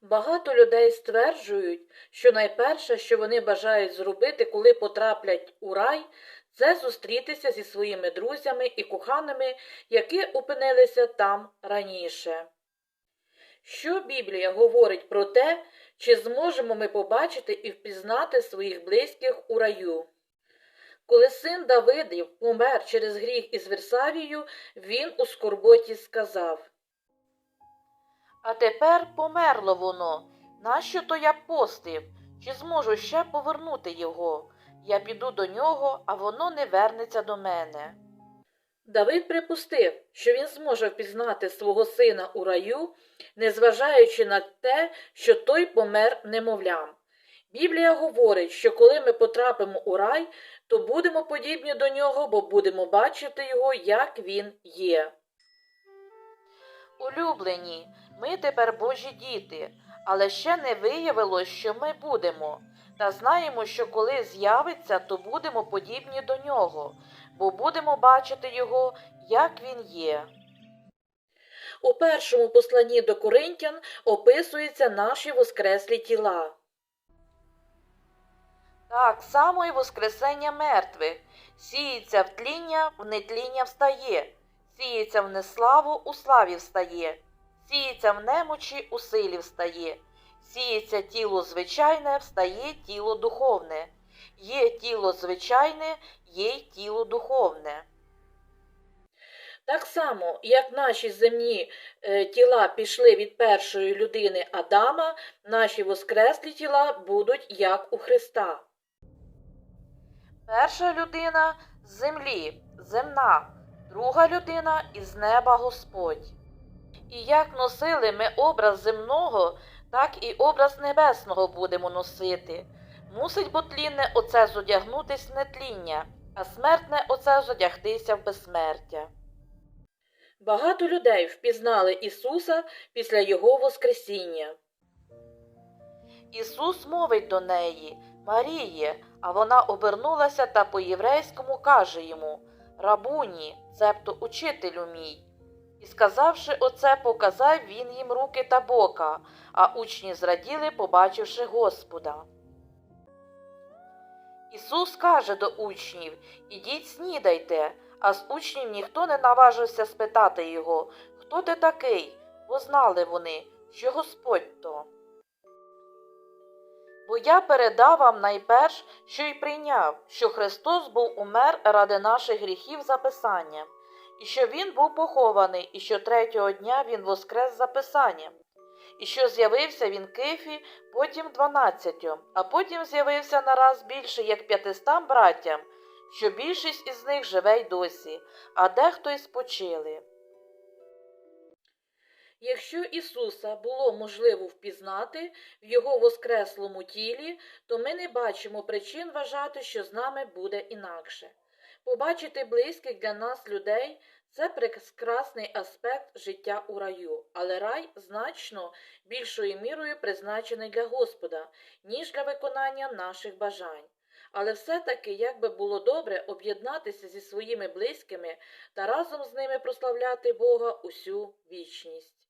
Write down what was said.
Багато людей стверджують, що найперше, що вони бажають зробити, коли потраплять у рай, це зустрітися зі своїми друзями і коханими, які опинилися там раніше. Що Біблія говорить про те, чи зможемо ми побачити і впізнати своїх близьких у раю? Коли син Давидів помер через гріх із Версавію, він у скорботі сказав А тепер померло воно. Нащо то я постив? Чи зможу ще повернути його? Я піду до нього, а воно не вернеться до мене. Давид припустив, що він зможе впізнати свого сина у раю, незважаючи на те, що той помер немовлям. Біблія говорить, що коли ми потрапимо у рай, то будемо подібні до нього, бо будемо бачити його, як він є. Улюблені, ми тепер Божі діти, але ще не виявилось, що ми будемо. Та знаємо, що коли з'явиться, то будемо подібні до нього, бо будемо бачити його, як він є. У першому посланні до Коринтян описуються наші воскреслі тіла. Так само і воскресення мертвих. Сіється в тління, в нетління встає, сіється в неславу, у славі встає, сіється в немочі, у силі встає, сіється тіло звичайне, встає тіло духовне. Є тіло звичайне, є й тіло духовне. Так само, як наші земні е, тіла пішли від першої людини Адама, наші воскреслі тіла будуть як у Христа. Перша людина з землі, земна, друга людина із неба Господь. І як носили ми образ земного, так і образ небесного будемо носити. Мусить бо тлінне оце зодягнутись в нетління, а смертне оце зодягтися в безсмертя. Багато людей впізнали Ісуса після Його Воскресіння. Ісус мовить до неї Маріє, а вона обернулася та по-єврейському каже йому Рабуні, цебто учителю мій. Сказавши оце, показав він їм руки та бока, а учні зраділи, побачивши Господа. Ісус каже до учнів Ідіть снідайте, а з учнів ніхто не наважився спитати його, хто ти такий, бо знали вони, що Господь то. Бо я передав вам найперш, що й прийняв, що Христос був умер ради наших гріхів за Писанням, і що Він був похований, і що третього дня Він воскрес за Писанням, і що з'явився він Кифі, потім дванадцятьом, а потім з'явився нараз більше, як п'ятистам братям, що більшість із них живе й досі, а дехто й спочили. Якщо Ісуса було можливо впізнати в Його воскреслому тілі, то ми не бачимо причин вважати, що з нами буде інакше. Побачити близьких для нас людей це прекрасний аспект життя у раю, але рай значно більшою мірою призначений для Господа, ніж для виконання наших бажань. Але все-таки, як би було добре об'єднатися зі своїми близькими та разом з ними прославляти Бога усю вічність.